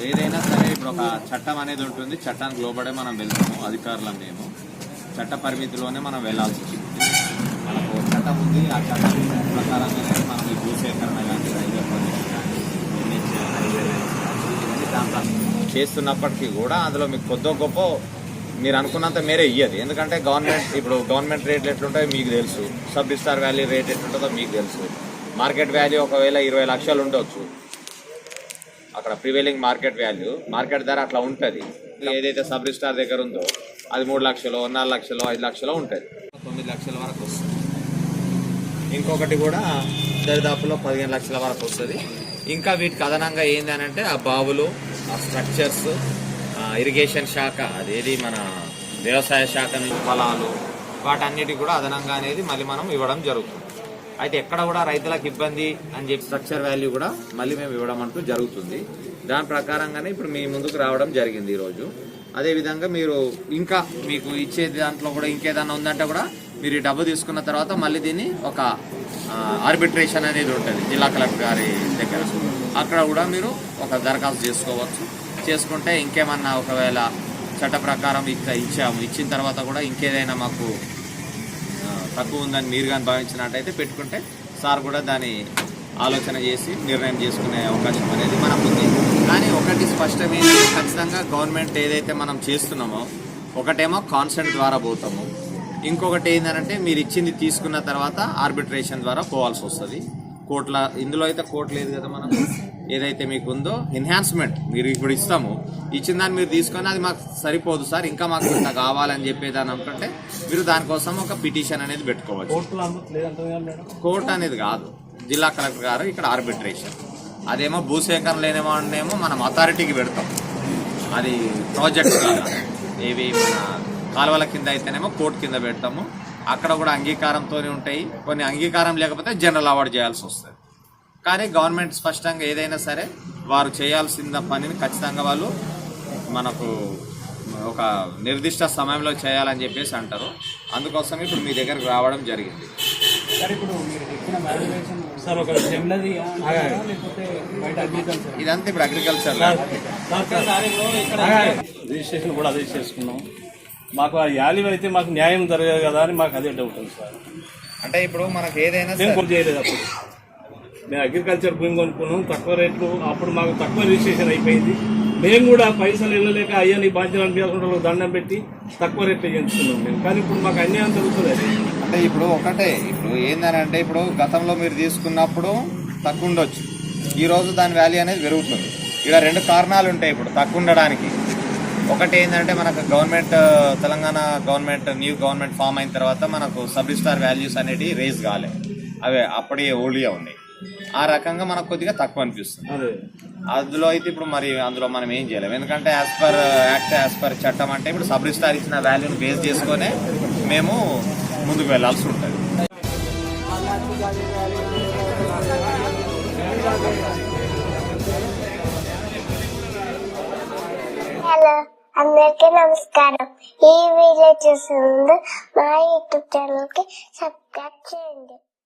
ఏదైనా సరే ఇప్పుడు ఒక చట్టం అనేది ఉంటుంది. చట్టానికి లోబడే మనం వెళ్తాము. అధికారులం మేము. చట్ట పరిమితిలోనే మనం వెళ్ళాల్సి వచ్చింది. మనకు ఒక చట్టం ఉంది. ఆ చట్టం ప్రకారంగానే మనం ఈ భూసేకరణ కానీ రైల్వే ప్రాజెక్ట్ కానీ లైన్స్ ఇవన్నీ దాంట్లో చేస్తున్నప్పటికీ కూడా అందులో మీకు కొద్ది గొప్ప మీరు అనుకున్నంత మేరే ఇయ్యదు. ఎందుకంటే గవర్నమెంట్ ఇప్పుడు గవర్నమెంట్ రేట్లు ఎట్లుంటాయో మీకు తెలుసు. సబ్ స్టార్ వాల్యూ రేట్ ఎట్లుంటుందో మీకు తెలుసు. మార్కెట్ వాల్యూ ఒకవేళ ఇరవై లక్షలు ఉండొచ్చు. అక్కడ ప్రివైలింగ్ మార్కెట్ వాల్యూ మార్కెట్ ధర అట్లా ఉంటుంది. ఏదైతే సబ్ రిజిస్టార్ దగ్గర ఉందో అది మూడు లక్షలు నాలుగు లక్షలు ఐదు లక్షలు ఉంటుంది. తొమ్మిది లక్షల వరకు వస్తుంది. ఇంకొకటి కూడా దరిదాపులో పదిహేను లక్షల వరకు వస్తుంది. ఇంకా వీటికి అదనంగా ఏంది అని అంటే ఆ బావులు ఆ స్ట్రక్చర్స్ ఇరిగేషన్ శాఖ అదేది మన వ్యవసాయ శాఖ నుంచి పొలాలు వాటన్నిటికి కూడా అదనంగా అనేది మళ్ళీ మనం ఇవ్వడం జరుగుతుంది. అయితే ఎక్కడ కూడా రైతులకు ఇబ్బంది అని చెప్పి స్ట్రక్చర్ వాల్యూ కూడా మళ్ళీ మేము ఇవ్వడం అంటూ జరుగుతుంది. దాని ప్రకారంగానే ఇప్పుడు మీ ముందుకు రావడం జరిగింది ఈరోజు. అదేవిధంగా మీరు ఇంకా మీకు ఇచ్చే దాంట్లో కూడా ఇంకేదన్నా ఉందంటే కూడా మీరు ఈ డబ్బు తీసుకున్న తర్వాత మళ్ళీ దీన్ని ఒక ఆర్బిట్రేషన్ అనేది ఉంటుంది జిల్లా కలెక్టర్ గారి దగ్గర. అక్కడ కూడా మీరు ఒక దరఖాస్తు చేసుకోవచ్చు. చేసుకుంటే ఇంకేమన్నా ఒకవేళ చట్ట ప్రకారం ఇక ఇచ్చాము ఇచ్చిన తర్వాత కూడా ఇంకేదైనా మాకు తక్కువ ఉందని మీరు కానీ భావించినట్టయితే పెట్టుకుంటే సార్ కూడా దాని ఆలోచన చేసి నిర్ణయం చేసుకునే అవకాశం అనేది మనకు ఉంది కానీ ఒకటి స్పష్టమైంది ఖచ్చితంగా గవర్నమెంట్ ఏదైతే మనం చేస్తున్నామో ఒకటేమో కాన్సెంట్ ద్వారా పోతాము. ఇంకొకటి ఏంటంటే మీరు ఇచ్చింది తీసుకున్న తర్వాత ఆర్బిట్రేషన్ ద్వారా పోవాల్సి వస్తుంది. కోట్ల ఇందులో అయితే కోట్ లేదు కదా మనం? ఏదైతే మీకు ఉందో ఎన్హాన్స్మెంట్ మీరు ఇప్పుడు ఇస్తాము. ఇచ్చిన దాన్ని మీరు తీసుకొని అది మాకు సరిపోదు సార్ ఇంకా మాకు ఇంత కావాలని చెప్పేదాన్ని అనుకుంటే మీరు దానికోసం ఒక పిటిషన్ అనేది పెట్టుకోవచ్చు. కోర్టు అనేది కాదు. జిల్లా కలెక్టర్ గారు ఇక్కడ ఆర్బిట్రేషన్ అదేమో భూసేకరణ లేనివాడినేమో మనం అథారిటీకి పెడతాం. అది ప్రాజెక్ట్ ఏవి మన కాలువల కింద అయితేనేమో కోర్టు కింద పెడతాము. అక్కడ కూడా అంగీకారంతోనే ఉంటాయి కొన్ని అంగీకారం లేకపోతే జనరల్ అవార్డు చేయాల్సి వస్తుంది కానీ గవర్నమెంట్ స్పష్టంగా ఏదైనా సరే వారు చేయాల్సిన పనిని ఖచ్చితంగా వాళ్ళు మనకు ఒక నిర్దిష్ట సమయంలో చేయాలని చెప్పేసి అంటారు అందుకోసం ఇప్పుడు మీ దగ్గరకు రావడం జరిగింది ఇదంతా ఇప్పుడు అగ్రికల్చర్ రిజిస్ట్రేషన్ కూడా అదే చేసుకున్నాం మాకు ఆ యాలివ్ అయితే మాకు న్యాయం జరగదు కదా అని మాకు అదే డౌట్ ఉంది సార్. అంటే ఇప్పుడు మనకు ఏదైనా మేము చేయలేదు అప్పుడు. మేము అగ్రికల్చర్ భూమి కొనుక్కున్నాం తక్కువ రేట్లు అప్పుడు మాకు తక్కువ రిజిస్ట్రేషన్ అయిపోయింది. మేము కూడా పైసలు వెళ్ళలేక అయ్యా నీ బాధ్యత వాళ్ళకి దండం పెట్టి తక్కువ రేట్లు చేయించుకున్నాం మేము. కానీ ఇప్పుడు మాకు అన్యాయం జరుగుతుంది అంటే ఇప్పుడు ఒకటే ఇప్పుడు ఏందనంటే ఇప్పుడు గతంలో మీరు తీసుకున్నప్పుడు తక్కువ ఉండొచ్చు. ఈ రోజు దాని వాల్యూ అనేది పెరుగుతుంది. ఇక్కడ రెండు కారణాలు ఉంటాయి ఇప్పుడు తక్కువ ఉండడానికి. ఒకటి ఏంటంటే మనకు government Telangana government new government form అయిన తర్వాత మనకు సబ్ రిజిస్టార్ వాల్యూస్ అనేవి రేజ్ కాలే. అవే అప్పుడే ఓల్డ్గా ఉన్నాయి. ఆ రకంగా మనకు కొద్దిగా తక్కువ అనిపిస్తుంది. అదే. అందులో అయితే ఇప్పుడు మరి అందులో మనం ఏం చేయలేము ఎందుకంటే as per act as per చట్టం అంటే ఇప్పుడు సబ్ రిజిస్టార్ ఇచ్చిన వాల్యూని బేస్ చేసుకొనే మేము ముందుకు వెళ్ళాల్సి ఉంటుంది. హలో. అందరికీ నమస్కారం ఈ వీడియో చూసిన ముందు మా యూట్యూబ్ ఛానల్కి సబ్స్క్రైబ్ చేయండి